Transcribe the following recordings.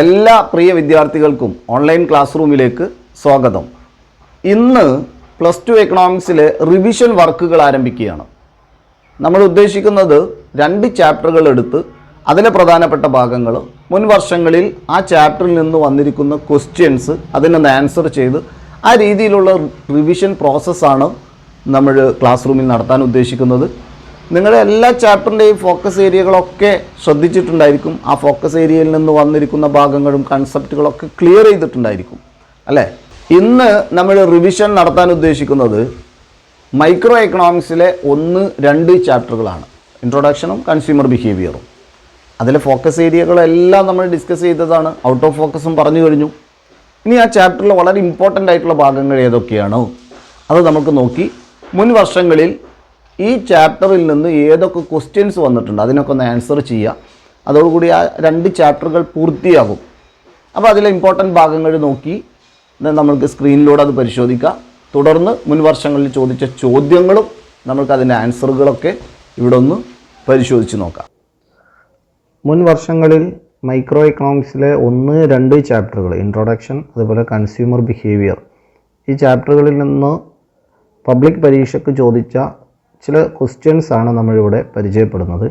എല്ലാ പ്രിയ വിദ്യാർത്ഥികൾക്കും online class റൂമിലേക്ക് സ്വാഗതം. ഇന്ന് പ്ലസ് ടു എക്കണോമിക്സിലെ റിവിഷൻ വർക്കുകൾ ആരംഭിക്കുകയാണ്. നമ്മൾ ഉദ്ദേശിക്കുന്നത് രണ്ട് ചാപ്റ്ററുകൾ എടുത്ത് അതിലെ പ്രധാനപ്പെട്ട ഭാഗങ്ങൾ മുൻ വർഷങ്ങളിൽ ആ ചാപ്റ്ററിൽ നിന്ന് വന്നിരിക്കുന്ന ക്വസ്റ്റ്യൻസ് അതിനൊന്ന് ആൻസർ ചെയ്ത് ആ രീതിയിലുള്ള റിവിഷൻ പ്രോസസ്സാണ് നമ്മൾ ക്ലാസ് റൂമിൽ നടത്താൻ ഉദ്ദേശിക്കുന്നത്. നിങ്ങളുടെ എല്ലാ ചാപ്റ്ററിന്റെയും ഫോക്കസ് ഏരിയകളൊക്കെ ശ്രദ്ധിച്ചിട്ടുണ്ടായിരിക്കും. ആ ഫോക്കസ് ഏരിയയിൽ നിന്ന് വന്നിരിക്കുന്ന ഭാഗങ്ങളും കൺസെപ്റ്റുകളൊക്കെ ക്ലിയർ ചെയ്തിട്ടുണ്ടായിരിക്കും. അല്ലേ? ഇന്ന് നമ്മൾ റിവിഷൻ നടത്താൻ ഉദ്ദേശിക്കുന്നത് മൈക്രോ എക്കണോമിക്സിലെ ഒന്ന് രണ്ട് ചാപ്റ്ററുകളാണ്. ഇൻട്രൊഡക്ഷനും കൺസ്യൂമർ ബിഹേവിയറും. അതിലെ ഫോക്കസ് ഏരിയകളെല്ലാം നമ്മൾ ഡിസ്കസ് ചെയ്തതാണ്. ഔട്ട് ഓഫ് ഫോക്കസും പറഞ്ഞു കഴിഞ്ഞു. ഇനി ആ ചാപ്റ്ററിൽ വളരെ ഇമ്പോർട്ടന്റ് ആയിട്ടുള്ള ഭാഗങ്ങൾ ഏതൊക്കെയാണോ അത് നമുക്ക് നോക്കി. മുൻ വർഷങ്ങളിൽ ഈ ചാപ്റ്ററിൽ നിന്ന് ഏതൊക്കെ ക്വസ്റ്റ്യൻസ് വന്നിട്ടുണ്ട് അതിനൊക്കെ ഒന്ന് ആൻസർ ചെയ്യുക. അതോടുകൂടി ആ രണ്ട് ചാപ്റ്ററുകൾ പൂർത്തിയാകും. അപ്പോൾ അതിലെ ഇമ്പോർട്ടന്റ് ഭാഗങ്ങൾ നോക്കി നമ്മൾക്ക് സ്ക്രീനിലൂടെ അത് പരിശോധിക്കാം. തുടർന്ന് മുൻ വർഷങ്ങളിൽ ചോദിച്ച ചോദ്യങ്ങളും നമുക്ക് അതിന്റെ ആൻസറുകളൊക്കെ ഇവിടെ ഒന്ന് പരിശോധിച്ച് നോക്കാം. മുൻ വർഷങ്ങളിൽ മൈക്രോ എക്കണോമിക്സിലെ ഒന്ന് രണ്ട് ചാപ്റ്ററുകൾ ഇൻട്രൊഡക്ഷൻ അതുപോലെ കൺസ്യൂമർ ബിഹേവിയർ ഈ ചാപ്റ്ററുകളിൽ നിന്ന് പബ്ലിക് പരീക്ഷയ്ക്ക് ചോദിച്ച ചില ക്വസ്റ്റ്യൻസ് ആണ് നമ്മളിവിടെ പരിചയപ്പെടുന്നത്.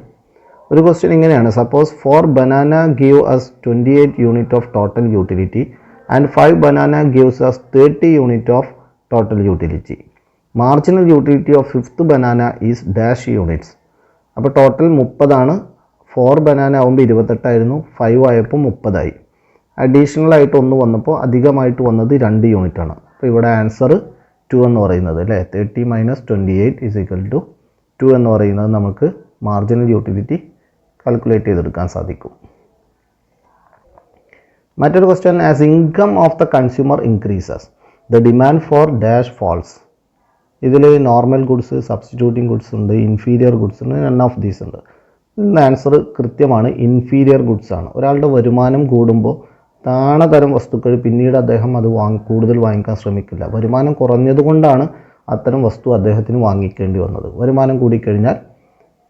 ഒരു ക്വസ്റ്റ്യൻ ഇങ്ങനെയാണ്. Suppose four banana give us twenty eight unit of total utility and five banana gives us thirty unit of total utility marginal utility of fifth banana is dash units അപ്പോൾ total മുപ്പതാണ് four banana ആകുമ്പോൾ ഇരുപത്തെട്ടായിരുന്നു five ആയപ്പോൾ മുപ്പതായി. Additional ആയിട്ട് ഒന്ന് വന്നപ്പോൾ അധികമായിട്ട് വന്നത് രണ്ട് യൂണിറ്റാണ് അപ്പോൾ ഇവിടെ ആൻസർ ടു എന്ന് പറയുന്നത് അല്ലേ? Thirty minus twenty eight is equal to two എന്ന് പറയുന്നത് നമുക്ക് മാർജിനൽ യൂട്ടിലിറ്റി കാൽക്കുലേറ്റ് ചെയ്തെടുക്കാൻ സാധിക്കും. മറ്റൊരു question as income of the consumer increases the demand for dash falls ഇതിൽ നോർമൽ ഗുഡ്സ് സബ്സ്റ്റിറ്റ്യൂട്ടിംഗ് ഗുഡ്സ് ഉണ്ട് ഇൻഫീരിയർ ഗുഡ്സ് ഉണ്ട് നൺ ഓഫ് ദീസ് ഉണ്ട്. ഇതിന്റെ ആൻസർ കൃത്യമാണ് ഇൻഫീരിയർ ഗുഡ്സ് ആണ്. ഒരാളുടെ വരുമാനം കൂടുമ്പോൾ താണ തരം വസ്തുക്കൾ പിന്നീട് അദ്ദേഹം അത് വാങ്ങി കൂടുതൽ വാങ്ങിക്കാൻ ശ്രമിക്കില്ല. വരുമാനം കുറഞ്ഞതുകൊണ്ടാണ് അത്തരം വസ്തു അദ്ദേഹത്തിന് വാങ്ങിക്കേണ്ടി വന്നത്. വരുമാനം കൂടിക്കഴിഞ്ഞാൽ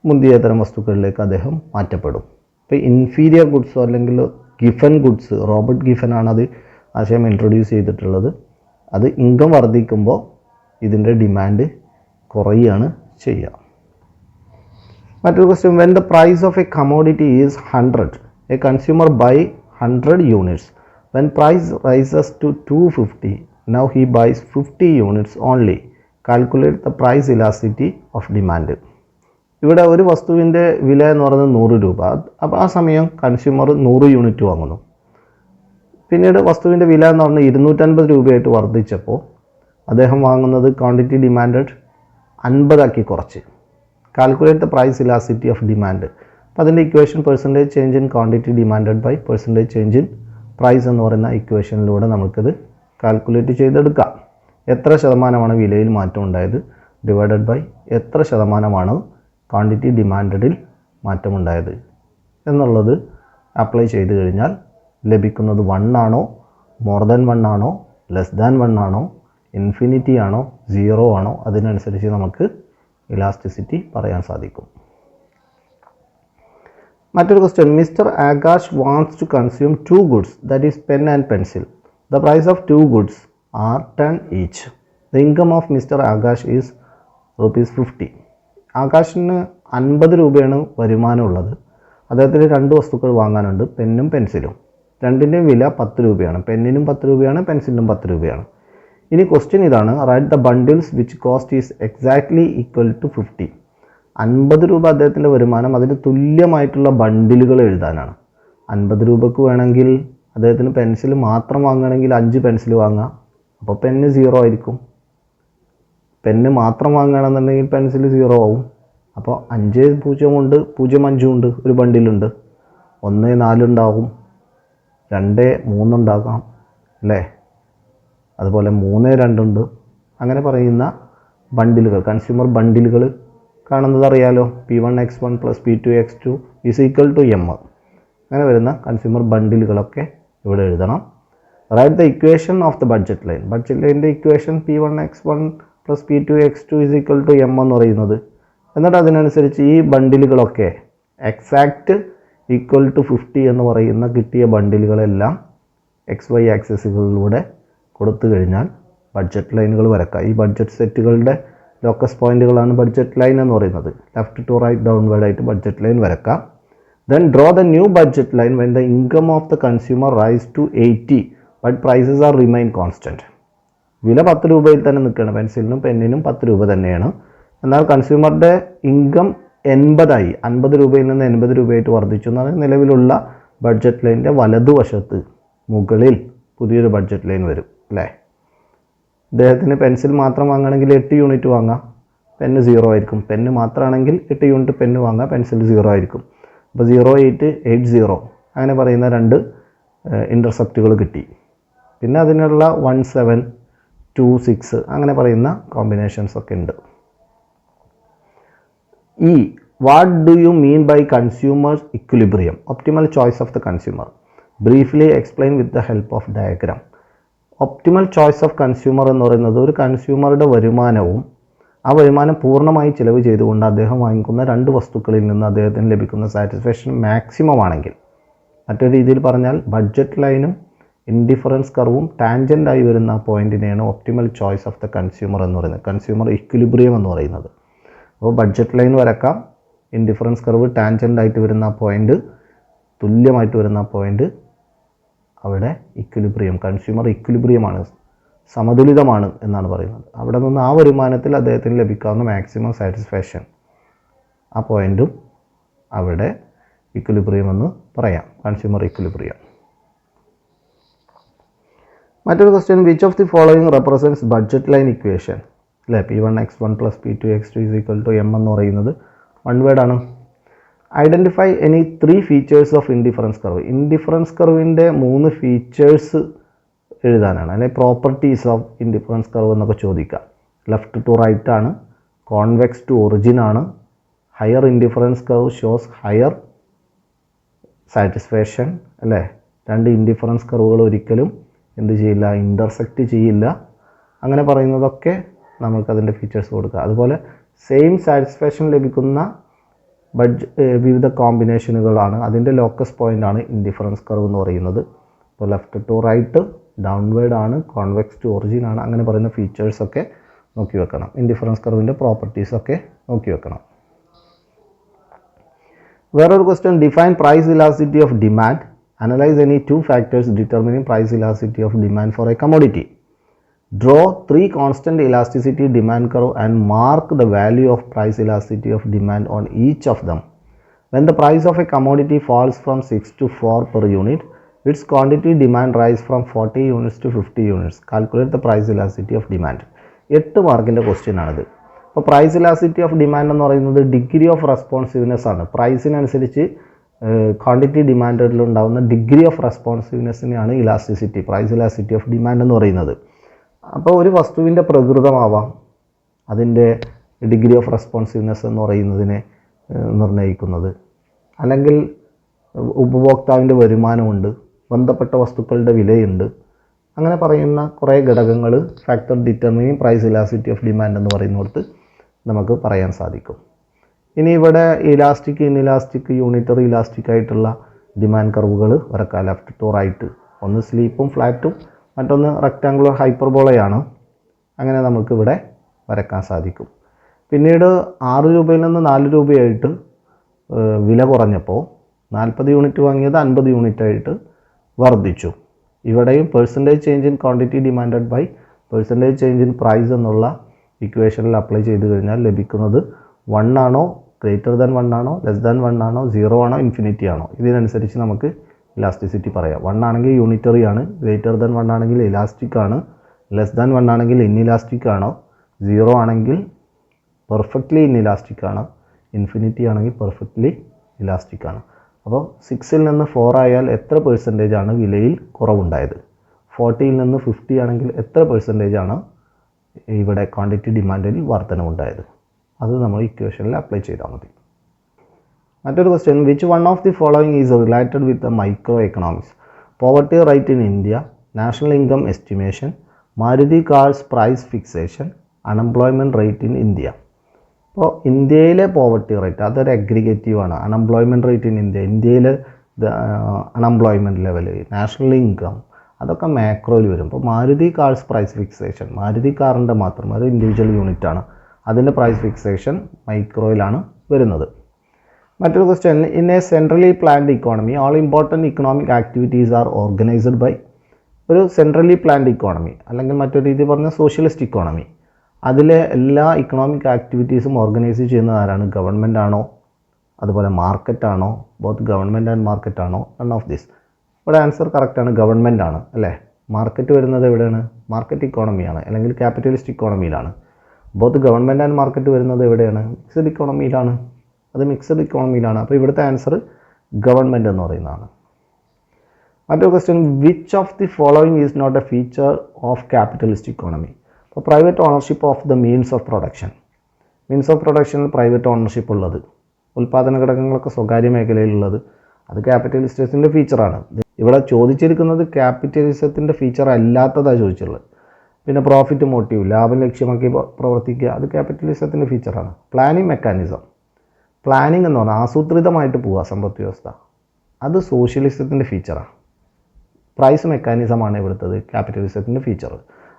മുന്തിയ തരം വസ്തുക്കളിലേക്ക് അദ്ദേഹം മാറ്റപ്പെടും. ഇപ്പോൾ ഇൻഫീരിയർ ഗുഡ്സോ അല്ലെങ്കിൽ ഗിഫൻ ഗുഡ്സ് റോബർട്ട് ഗിഫനാണ് അത് ആശയം ഇൻട്രൊഡ്യൂസ് ചെയ്തിട്ടുള്ളത്. അത് ഇൻകം വർദ്ധിക്കുമ്പോൾ ഇതിന്റെ ഡിമാൻഡ് കുറയുകയാണ് ചെയ്യുക. മറ്റൊരു question when the price of a commodity is hundred a consumer buy hundred units when price rises to two fifty now he buys fifty units only calculate the price elasticity of demand ഇവിടെ ഒരു വസ്തുവിന്റെ വില എന്ന് പറയുന്നത് നൂറ് രൂപ. അപ്പോൾ ആ സമയം കൺസ്യൂമർ നൂറ് യൂണിറ്റ് വാങ്ങുന്നു. പിന്നീട് വസ്തുവിന്റെ വില എന്ന് പറഞ്ഞാൽ ഇരുന്നൂറ്റൻപത് രൂപയായിട്ട് വർദ്ധിച്ചപ്പോൾ അദ്ദേഹം വാങ്ങുന്നത് ക്വാണ്ടിറ്റി ഡിമാൻഡഡ് അൻപതാക്കി കുറച്ച്. Calculate the price elasticity of demand അപ്പോൾ അതിന്റെ equation percentage change in quantity demanded by percentage change in price എന്ന് പറയുന്ന ഇക്വേഷനിലൂടെ നമുക്കിത് കാൽക്കുലേറ്റ് ചെയ്തെടുക്കാം. എത്ര ശതമാനമാണ് വിലയിൽ മാറ്റം ഉണ്ടായത്? ഡിവൈഡഡ് ബൈ എത്ര ശതമാനമാണ് ക്വാണ്ടിറ്റി ഡിമാൻഡഡിൽ മാറ്റമുണ്ടായത് എന്നുള്ളത് അപ്ലൈ ചെയ്ത് കഴിഞ്ഞാൽ ലഭിക്കുന്നത് വൺ ആണോ മോർ ദാൻ വൺ ആണോ ലെസ് ദാൻ വൺ ആണോ ഇൻഫിനിറ്റി ആണോ സീറോ ആണോ അതിനനുസരിച്ച് നമുക്ക് ഇലാസ്റ്റിസിറ്റി പറയാൻ സാധിക്കും. മറ്റൊരു question mister Akash wants to consume two goods that is pen and pencil the price of two goods are ten each the income of mister Akash is rupees fifty ആകാശിന് അൻപത് രൂപയാണ് വരുമാനമുള്ളത് അദ്ദേഹത്തിന് രണ്ട് വസ്തുക്കൾ വാങ്ങാനുണ്ട് പെന്നും പെൻസിലും രണ്ടിന്റെയും വില പത്ത് രൂപയാണ്. പെന്നിനും പത്ത് രൂപയാണ് പെൻസിലിനും പത്ത് രൂപയാണ്. ഇനി ക്വസ്റ്റ്യൻ ഇതാണ് write the bundles which cost is exactly equal to fifty അൻപത് രൂപ അദ്ദേഹത്തിന്റെ വരുമാനം അതിന് തുല്യമായിട്ടുള്ള ബണ്ടിലുകൾ എഴുതാനാണ്. അൻപത് രൂപക്ക് വേണമെങ്കിൽ അദ്ദേഹത്തിന് പെൻസിൽ മാത്രം വാങ്ങുകയാണെങ്കിൽ അഞ്ച് പെൻസിൽ വാങ്ങാം. അപ്പോൾ പെന്ന് സീറോ ആയിരിക്കും. പെന്ന് മാത്രം വാങ്ങുകയാണെന്നുണ്ടെങ്കിൽ പെൻസിൽ സീറോ ആവും. അപ്പോൾ അഞ്ച് പൂജ്യം ഉണ്ട് പൂജ്യം അഞ്ചും ഉണ്ട് ഒരു ബണ്ടിലുണ്ട്. ഒന്ന് നാലുണ്ടാകും രണ്ട് മൂന്നുണ്ടാകാം അല്ലേ? അതുപോലെ മൂന്ന് രണ്ടുണ്ട് അങ്ങനെ പറയുന്ന ബണ്ടിലുകൾ കൺസ്യൂമർ ബണ്ടിലുകൾ കാണുന്നത് അറിയാലോ? P one X one plus P two X two is equal to M അങ്ങനെ വരുന്ന കൺസ്യൂമർ ബണ്ടിലുകളൊക്കെ ഇവിടെ എഴുതണം. Write the equation of the budget line budget ലൈന്റെ equation P one X one plus P two X two is equal to M എന്ന് പറയുന്നത്. എന്നിട്ട് അതിനനുസരിച്ച് ഈ ബണ്ടിലുകളൊക്കെ എക്സാക്റ്റ് ഈക്വൽ ടു ഫിഫ്റ്റി എന്ന് പറയുന്ന കിട്ടിയ ബണ്ടിലുകളെല്ലാം എക്സ് വൈ ആക്സസുകളിലൂടെ കൊടുത്തു കഴിഞ്ഞാൽ ബഡ്ജറ്റ് ലൈനുകൾ വരക്കാം. ഈ ബഡ്ജറ്റ് സെറ്റുകളുടെ ലോക്കസ് പോയിന്റുകളാണ് ബഡ്ജറ്റ് ലൈൻ എന്ന് പറയുന്നത്. ലെഫ്റ്റ് ടു റൈറ്റ് ഡൗൺവേർഡ് ആയിട്ട് ബഡ്ജറ്റ് ലൈൻ വരക്കാം. Then draw the new budget line when the income of the consumer rise to eighty but prices are remain constant വില പത്ത് രൂപയിൽ തന്നെ നിൽക്കുകയാണ്. പെൻസിലിനും പെന്നിനും പത്ത് രൂപ തന്നെയാണ്. എന്നാൽ കൺസ്യൂമറുടെ ഇൻകം എൺപതായി. അൻപത് രൂപയിൽ നിന്ന് എൺപത് രൂപയായിട്ട് വർദ്ധിച്ചു എന്നാണ് നിലവിലുള്ള ബഡ്ജറ്റ് ലൈനിന്റെ വലതുവശത്ത് മുകളിൽ പുതിയൊരു ബഡ്ജറ്റ് ലൈൻ വരും. അല്ലേ? ഇദ്ദേഹത്തിന് പെൻസിൽ മാത്രം വാങ്ങണമെങ്കിൽ എട്ട് യൂണിറ്റ് വാങ്ങാം. പെന്ന് സീറോ ആയിരിക്കും. പെന്ന് മാത്രമാണെങ്കിൽ എട്ട് യൂണിറ്റ് പെന്ന് വാങ്ങാം. പെൻസിൽ സീറോ ആയിരിക്കും. അപ്പോൾ സീറോ എയ്റ്റ് എയ്റ്റ് സീറോ അങ്ങനെ പറയുന്ന രണ്ട് ഇന്റർസെപ്റ്റുകൾ കിട്ടി. പിന്നെ അതിനുള്ള വൺ സെവൻ ടു സിക്സ് അങ്ങനെ പറയുന്ന കോമ്പിനേഷൻസ് ഒക്കെ ഉണ്ട്. ഈ what do you mean by consumer's equilibrium optimal choice of the consumer briefly explain with the help of diagram optimal choice of consumer എന്ന് പറയുന്നത് ഒരു കൺസ്യൂമറുടെ വരുമാനവും ആ വരുമാനം പൂർണമായി ചിലവ് ചെയ്തുകൊണ്ട് അദ്ദേഹം വാങ്ങിക്കുന്ന രണ്ട് വസ്തുക്കളിൽ നിന്ന് അദ്ദേഹത്തിന് ലഭിക്കുന്ന സാറ്റിസ്ഫാക്ഷൻ മാക്സിമം ആണെങ്കിൽ. മറ്റൊരു രീതിയിൽ പറഞ്ഞാൽ ബഡ്ജറ്റ് ലൈനും ഇൻഡിഫറൻസ് കർവും ടാൻജന്റായി വരുന്ന പോയിന്റിനെയാണ് optimal choice of the consumer എന്ന് പറയുന്നത്. കൺസ്യൂമർ ഇക്വിലിബ്രിയം എന്ന് പറയുന്നത്. അപ്പോൾ ബഡ്ജറ്റ് ലൈൻ വരക്കാം ഇൻഡിഫറൻസ് കർവ് ടാൻജന്റായിട്ട് വരുന്ന പോയിന്റ് തുല്യമായിട്ട് വരുന്ന പോയിന്റ് അവിടെ ഇക്വിലിബ്രിയം കൺസ്യൂമർ ഇക്വിലിബ്രിയമാണ് സമതുലിതമാണ് എന്നാണ് പറയുന്നത്. അവിടെ നിന്ന് ആ വരുമാനത്തിൽ അദ്ദേഹത്തിന് ലഭിക്കാവുന്ന മാക്സിമം സാറ്റിസ്ഫാക്ഷൻ ആ പോയിന്റും അവിടെ ഇക്വിലിബ്രിയം എന്ന് പറയാം. കൺസ്യൂമർ ഇക്വിലിബ്രിയം മറ്റൊരു question which of the following represents budget line equation അല്ലേ? P one X one plus P two X two is equal to M എന്ന് പറയുന്നത് വൺ വേർഡാണ് identify any three features of indifference curve indifference കർവിന്റെ മൂന്ന് features എഴുതാനാണ്. അല്ലെങ്കിൽ properties of indifference curve എന്നൊക്കെ ചോദിക്കാം. ലെഫ്റ്റ് ടു റൈറ്റ് ആണ് കോൺവെക്സ് ടു ഒറിജിൻ ആണ് higher indifference curve shows higher satisfaction അല്ലേ? രണ്ട് ഇൻഡിഫറൻസ് കർവുകൾ ഒരിക്കലും എന്ത് ചെയ്യില്ല ഇന്റർസെക്റ്റ് ചെയ്യില്ല. അങ്ങനെ പറയുന്നതൊക്കെ നമുക്കതിന്റെ ഫീച്ചേഴ്സ് കൊടുക്കുക അതുപോലെ സെയിം സാറ്റിസ്ഫാക്ഷൻ ലഭിക്കുന്ന ബഡ്ജ് വിവിധ കോമ്പിനേഷനുകളാണ് അതിന്റെ ലോക്കസ് പോയിന്റ് ആണ് ഇൻഡിഫറൻസ് കർവ് എന്ന് പറയുന്നത്. ഇപ്പോൾ ലെഫ്റ്റ് ടു റൈറ്റ് ഡൗൺവേർഡ് ആണ് കോൺവെക്സ് ടു ഒറിജിൻ ആണ് അങ്ങനെ പറയുന്ന ഫീച്ചേഴ്സൊക്കെ നോക്കി വെക്കണം. ഇൻഡിഫറൻസ് കർവിന്റെ പ്രോപ്പർട്ടീസൊക്കെ നോക്കി വെക്കണം. വേറൊരു question define price elasticity of demand analyse any two factors determining price elasticity of demand for a commodity draw three constant elasticity demand curve and mark the value of price elasticity of demand on each of them when the price of a commodity falls from six to four per unit its quantity demand rise from forty units to fifty units calculate the price elasticity of demand എട്ട് മാർക്കിന്റെ question ആണിത്. അപ്പോൾ price elasticity of demand എന്ന് പറയുന്നത് degree of responsiveness ആണ്. പ്രൈസിനനുസരിച്ച് quantity ഡിമാൻഡിലുണ്ടാകുന്ന degree of റെസ്പോൺസീവ്നെസ്സിനെയാണ് elasticity price elasticity of demand എന്ന് പറയുന്നത്. അപ്പോൾ ഒരു വസ്തുവിന്റെ പ്രകൃതമാവാം. അതിന്റെ ഡിഗ്രി ഓഫ് റെസ്പോൺസീവ്നെസ് എന്ന് പറയുന്നതിനെ നിർണയിക്കുന്നത്. അല്ലെങ്കിൽ ഉപഭോക്താവിന്റെ വരുമാനമുണ്ട് ബന്ധപ്പെട്ട വസ്തുക്കളുടെ വിലയുണ്ട്. അങ്ങനെ പറയുന്ന കുറേ ഘടകങ്ങൾ factor determining price elasticity of demand എന്ന് പറയുന്നിടത്ത് നമുക്ക് പറയാൻ സാധിക്കും. ഇനി ഇവിടെ ഇലാസ്റ്റിക് ഇൻഇലാസ്റ്റിക് യൂണിറ്ററി ഇലാസ്റ്റിക് ആയിട്ടുള്ള ഡിമാൻഡ് കർവുകൾ വരക്കാം ലെഫ്റ്റ് ടു റൈറ്റ് ഒന്ന് സ്ലീപ്പും ഫ്ലാറ്റും മറ്റൊന്ന് റെക്റ്റാങ്കുലർ ഹൈപ്പർബോളയാണ് അങ്ങനെ നമുക്കിവിടെ വരക്കാൻ സാധിക്കും. പിന്നീട് ആറ് രൂപയിൽ നിന്ന് നാല് രൂപയായിട്ട് വില കുറഞ്ഞപ്പോൾ നാൽപ്പത് യൂണിറ്റ് വാങ്ങിയത് അൻപത് യൂണിറ്റായിട്ട് വർദ്ധിച്ചു. ഇവിടെയും percentage change in quantity demanded by percentage change in price എന്നുള്ള ഇക്വേഷനിൽ അപ്ലൈ ചെയ്ത് കഴിഞ്ഞാൽ ലഭിക്കുന്നത് വൺ ആണോ ഗ്രേറ്റർ ദാൻ വൺ ആണോ ലെസ് ദാൻ വൺ ആണോ സീറോ ആണോ ഇൻഫിനിറ്റി ആണോ? ഇതിനനുസരിച്ച് നമുക്ക് ഇലാസ്റ്റിസിറ്റി പറയാം. വൺ ആണെങ്കിൽ യൂണിറ്ററി ആണ് ഗ്രേറ്റർ ദാൻ വൺ ആണെങ്കിൽ ഇലാസ്റ്റിക് ആണ് ലെസ് ദാൻ വൺ ആണെങ്കിൽ ഇൻഇലാസ്റ്റിക് ആണോ സീറോ ആണെങ്കിൽ പെർഫെക്റ്റ്ലി ഇൻഇലാസ്റ്റിക് ആണ് ഇൻഫിനിറ്റി ആണെങ്കിൽ പെർഫെക്റ്റ്ലി ഇലാസ്റ്റിക് ആണ്. അപ്പോൾ സിക്സിൽ നിന്ന് ഫോർ ആയാൽ എത്ര പെർസെന്റേജ് ആണ് വിലയിൽ കുറവുണ്ടായത്? ഫോർട്ടിയിൽ നിന്ന് ഫിഫ്റ്റി ആണെങ്കിൽ എത്ര പെർസെന്റേജ് ആണ് ഇവിടെ ക്വാണ്ടിറ്റി ഡിമാൻഡിൽ വർധനവുണ്ടായത്? അത് നമ്മൾ ഇക്വേഷനിൽ അപ്ലൈ ചെയ്താൽ മതി. മറ്റൊരു question which one of the following is related with the micro economics poverty rate in India national income estimation Maruti cars price fixation unemployment rate in India അപ്പോൾ ഇന്ത്യയിലെ പോവർട്ടി റേറ്റ് അതൊരു aggregative ആണ്. Unemployment rate in India ഇന്ത്യയിൽ unemployment level national income അതൊക്കെ മാക്രോയിൽ വരും. ഇപ്പോൾ Maruti cars price fixation Maruti കാറിന്റെ മാത്രം ഒരു ഇൻഡിവിജ്വൽ യൂണിറ്റ് ആണ്. അതിന്റെ പ്രൈസ് ഫിക്സേഷൻ മൈക്രോയിലാണ് വരുന്നത്. മറ്റൊരു question in a centrally planned economy all important economic activities are organised by ഒരു സെൻട്രലി പ്ലാൻഡ് ഇക്കോണമി അല്ലെങ്കിൽ മറ്റൊരു രീതി പറഞ്ഞ സോഷ്യലിസ്റ്റ് ഇക്കോണമി അതിലെ എല്ലാ ഇക്കണോമിക് ആക്ടിവിറ്റീസും ഓർഗനൈസ് ചെയ്യുന്നത് ആരാണ്? ഗവൺമെന്റ് ആണോ? അതുപോലെ മാർക്കറ്റ് ആണോ? ബോത്ത് ഗവൺമെന്റ് ആൻഡ് മാർക്കറ്റ് ആണോ? നൺ ഓഫ് ദിസ് ഇവിടെ ആൻസർ കറക്റ്റാണ് ഗവൺമെന്റ് ആണ് അല്ലേ? മാർക്കറ്റ് വരുന്നത് എവിടെയാണ്? മാർക്കറ്റ് ഇക്കോണമിയാണ് അല്ലെങ്കിൽ ക്യാപിറ്റലിസ്റ്റ് ഇക്കോണമിയിലാണ് ബോത്ത് ഗവൺമെന്റ് ആൻഡ് മാർക്കറ്റ് വരുന്നത് എവിടെയാണ്? മിക്സഡ് ഇക്കോണമിയിലാണ് അത് മിക്സഡ് ഇക്കോണമിയിലാണ് അപ്പോൾ ഇവിടുത്തെ ആൻസർ ഗവൺമെന്റ് എന്ന് പറയുന്നതാണ്. മറ്റൊരു question which of the following is not a feature of capitalist economy അപ്പോൾ private ownership of the means of production means of പ്രൊഡക്ഷനിൽ private ownership ഉള്ളത്. ഉൽപ്പാദന ഘടകങ്ങളൊക്കെ സ്വകാര്യ മേഖലയിലുള്ളത്. അത് ക്യാപിറ്റലിസ്റ്റത്തിന്റെ ഫീച്ചറാണ് ഇവിടെ ചോദിച്ചിരിക്കുന്നത് ക്യാപിറ്റലിസത്തിന്റെ ഫീച്ചർ അല്ലാത്തതാണ് ചോദിച്ചുള്ളത് പിന്നെ പ്രോഫിറ്റ് മോട്ടീവ് ലാഭം ലക്ഷ്യമാക്കി പ്ര- പ്രവർത്തിക്കുക അത് ക്യാപിറ്റലിസത്തിന്റെ ഫീച്ചറാണ് പ്ലാനിങ് മെക്കാനിസം പ്ലാനിങ് എന്ന് പറഞ്ഞാൽ ആസൂത്രിതമായിട്ട് പോവുക സമ്പദ് വ്യവസ്ഥ. അത് സോഷ്യലിസത്തിന്റെ ഫീച്ചറാണ് പ്രൈസ് മെക്കാനിസമാണ് ഇവിടുത്തത് ക്യാപിറ്റലിസത്തിന്റെ ഫീച്ചർ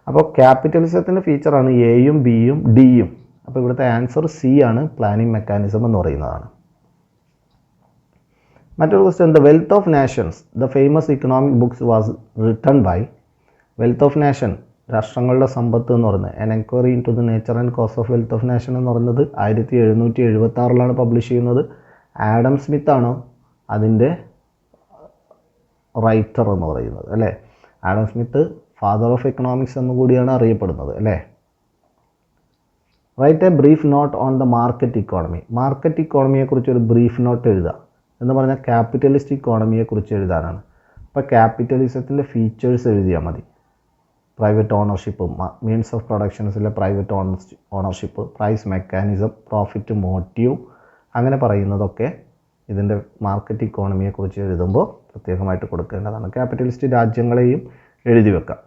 അപ്പോൾ ക്യാപിറ്റലിസത്തിന്റെ ഫീച്ചറാണ് എയും ബിയും ഡിയും അപ്പോൾ ഇവിടുത്തെ ആൻസർ സി ആണ് പ്ലാനിങ് മെക്കാനിസം എന്ന് പറയുന്നതാണ്. മറ്റൊരു question the wealth of nations the famous economic books was written by wealth of nation രാഷ്ട്രങ്ങളുടെ സമ്പത്ത് എന്ന് പറയുന്നത്. An enquiry into the nature and cause of wealth of nation എന്ന് പറയുന്നത് ആയിരത്തി എഴുന്നൂറ്റി എഴുപത്തി ആറിലാണ് പബ്ലിഷ് ചെയ്യുന്നത്. ആഡം സ്മിത്ത് ആണ് അതിന്റെ റൈറ്റർ എന്ന് പറയുന്നത് അല്ലേ? Adam Smith father of economics എന്ന് കൂടിയാണ് അറിയപ്പെടുന്നത് അല്ലേ? Write a brief note on the market economy market ഇക്കോണമിയെക്കുറിച്ച് ഒരു ബ്രീഫ് നോട്ട് എഴുതുക. എന്ന് പറഞ്ഞാൽ ക്യാപിറ്റലിസ്റ്റ് ഇക്കോണമിയെക്കുറിച്ച് എഴുതാനാണ്. അപ്പോൾ ക്യാപിറ്റലിസത്തിന്റെ ഫീച്ചേഴ്സ് എഴുതിയാൽ മതി. Private ownership means of പ്രൊഡക്ഷൻസിലെ private owner ownership price mechanism profit motive അങ്ങനെ പറയുന്നതൊക്കെ ഇതിന്റെ മാർക്കറ്റ് ഇക്കോണമിയെക്കുറിച്ച് എഴുതുമ്പോൾ പ്രത്യേകമായിട്ട് കൊടുക്കേണ്ടതാണ്. ക്യാപിറ്റലിസ്റ്റ് രാജ്യങ്ങളെയും എഴുതി വെക്കാം.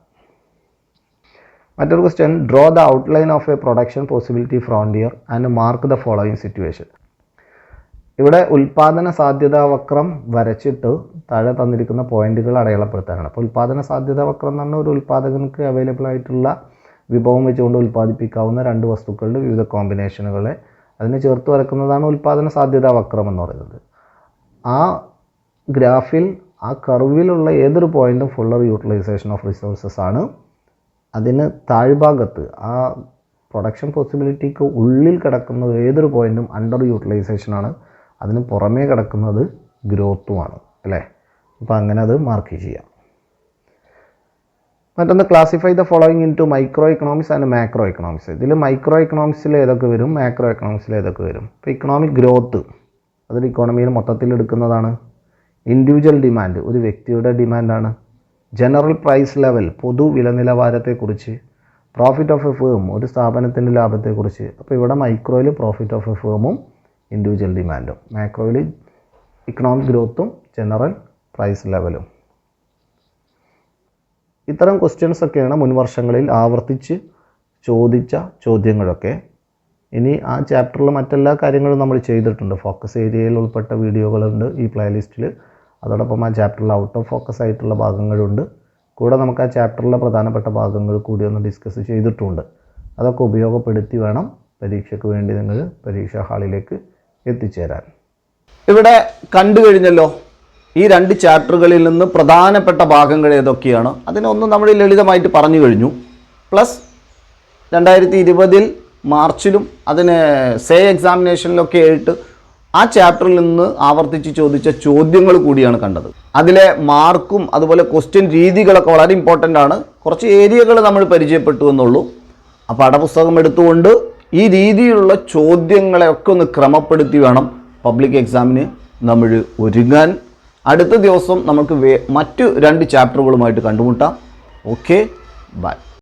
മറ്റൊരു question draw the outline of a production possibility frontier and mark the following situation ഇവിടെ ഉൽപാദന സാധ്യതാ വക്രം വരച്ചിട്ട് താഴെ തന്നിരിക്കുന്ന പോയിന്റുകൾ അടയാളപ്പെടുത്താനാണ്. അപ്പോൾ ഉൽപാദന സാധ്യതാ വക്രം എന്ന് പറഞ്ഞാൽ ഒരു ഉൽപാദകനക്ക് അവൈലബിൾ ആയിട്ടുള്ള വിഭവം വെച്ചുകൊണ്ട് ഉൽപ്പാദിപ്പിക്കാവുന്ന രണ്ട് വസ്തുക്കളുടെ വിവിധ കോമ്പിനേഷനുകളെ അതിനെ ചേർത്ത് വരക്കുന്നതാണ് ഉൽപാദന സാധ്യതാ വക്രം എന്ന് പറയുന്നത്. ആ ഗ്രാഫിൽ ആ കർവിലുള്ള ഏതൊരു പോയിന്റും ഫുള്ളർ യൂട്ടിലൈസേഷൻ ഓഫ് റിസോഴ്സസ് ആണ്. അതിന് താഴ്ഭാഗത്ത് ആ പ്രൊഡക്ഷൻ പോസിബിലിറ്റിക്ക് ഉള്ളിൽ കിടക്കുന്ന ഏതൊരു പോയിന്റും അണ്ടർ യൂട്ടിലൈസേഷനാണ് അതിന് പുറമേ കിടക്കുന്നത് ഗ്രോത്തുമാണ് അല്ലേ? അപ്പോൾ അങ്ങനെ അത് മാർക്ക് ചെയ്യാം. മറ്റൊന്ന് classify the following into micro economics and macro economics ഇതിൽ മൈക്രോ എക്കണോമിക്സിൽ ഏതൊക്കെ വരും മാക്രോ എക്കണോമിക്സിൽ ഏതൊക്കെ വരും? ഇപ്പോൾ ഇക്കണോമിക് ഗ്രോത്ത് അതൊരു ഇക്കോണമിയിൽ മൊത്തത്തിൽ എടുക്കുന്നതാണ്. ഇൻഡിവിജ്വൽ ഡിമാൻഡ് ഒരു വ്യക്തിയുടെ ഡിമാൻഡാണ് ജനറൽ പ്രൈസ് ലെവൽ പൊതു വില നിലവാരത്തെക്കുറിച്ച് പ്രോഫിറ്റ് ഓഫ് എ ഫേം ഒരു സ്ഥാപനത്തിന്റെ ലാഭത്തെക്കുറിച്ച്. അപ്പോൾ ഇവിടെ മൈക്രോയിൽ പ്രോഫിറ്റ് ഓഫ് എ ഫേമും ഇൻഡിവിജ്വൽ ഡിമാൻഡും മാക്രോയിൽ ഇക്കണോമിക് ഗ്രോത്തും ജനറൽ പ്രൈസ് ലെവലും ഇത്തരം ക്വസ്റ്റ്യൻസ് ഒക്കെയാണ് മുൻ വർഷങ്ങളിൽ ആവർത്തിച്ച് ചോദിച്ച ചോദ്യങ്ങളൊക്കെ. ഇനി ആ ചാപ്റ്ററിൽ മറ്റെല്ലാ കാര്യങ്ങളും നമ്മൾ ചെയ്തിട്ടുണ്ട്. ഫോക്കസ് ഏരിയയിൽ ഉൾപ്പെട്ട വീഡിയോകളുണ്ട് ഈ പ്ലേലിസ്റ്റിൽ അതോടൊപ്പം ആ ചാപ്റ്ററിൽ ഔട്ട് ഓഫ് ഫോക്കസ് ആയിട്ടുള്ള ഭാഗങ്ങളുണ്ട്. കൂടെ നമുക്ക് ആ ചാപ്റ്ററിലെ പ്രധാനപ്പെട്ട ഭാഗങ്ങൾ കൂടി ഒന്ന് ഡിസ്കസ് ചെയ്തിട്ടുണ്ട്. അതൊക്കെ ഉപയോഗപ്പെടുത്തി വേണം പരീക്ഷയ്ക്ക് വേണ്ടി നിങ്ങൾ പരീക്ഷാ ഹാളിലേക്ക് എത്തിച്ചേരാൻ. ഇവിടെ കണ്ടു കഴിഞ്ഞല്ലോ ഈ രണ്ട് ചാപ്റ്ററുകളിൽ നിന്ന് പ്രധാനപ്പെട്ട ഭാഗങ്ങൾ ഏതൊക്കെയാണ്? അതിനൊന്ന് നമ്മൾ ലളിതമായിട്ട് പറഞ്ഞു കഴിഞ്ഞു. പ്ലസ് രണ്ടായിരത്തി ഇരുപതിൽ മാർച്ചിലും അതിന് സേ എക്സാമിനേഷനിലൊക്കെ ആയിട്ട് ആ ചാപ്റ്ററിൽ നിന്ന് ആവർത്തിച്ച് ചോദിച്ച ചോദ്യങ്ങൾ കൂടിയാണ് കണ്ടത്. അതിലെ മാർക്കും അതുപോലെ ക്വസ്റ്റ്യൻ രീതികളൊക്കെ വളരെ ഇമ്പോർട്ടന്റ് ആണ്. കുറച്ച് ഏരിയകൾ നമ്മൾ പരിചയപ്പെട്ടു എന്നുള്ളൂ. ആ പാഠപുസ്തകം എടുത്തുകൊണ്ട് ഈ രീതിയിലുള്ള ചോദ്യങ്ങളെയൊക്കെ ഒന്ന് ക്രമപ്പെടുത്തി വേണം പബ്ലിക് എക്സാമിന് നമ്മൾ ഒരുങ്ങാൻ. അടുത്ത ദിവസം നമുക്ക് മറ്റു രണ്ട് ചാപ്റ്ററുകളുമായിട്ട് കണ്ടുമുട്ടാം. Okay bye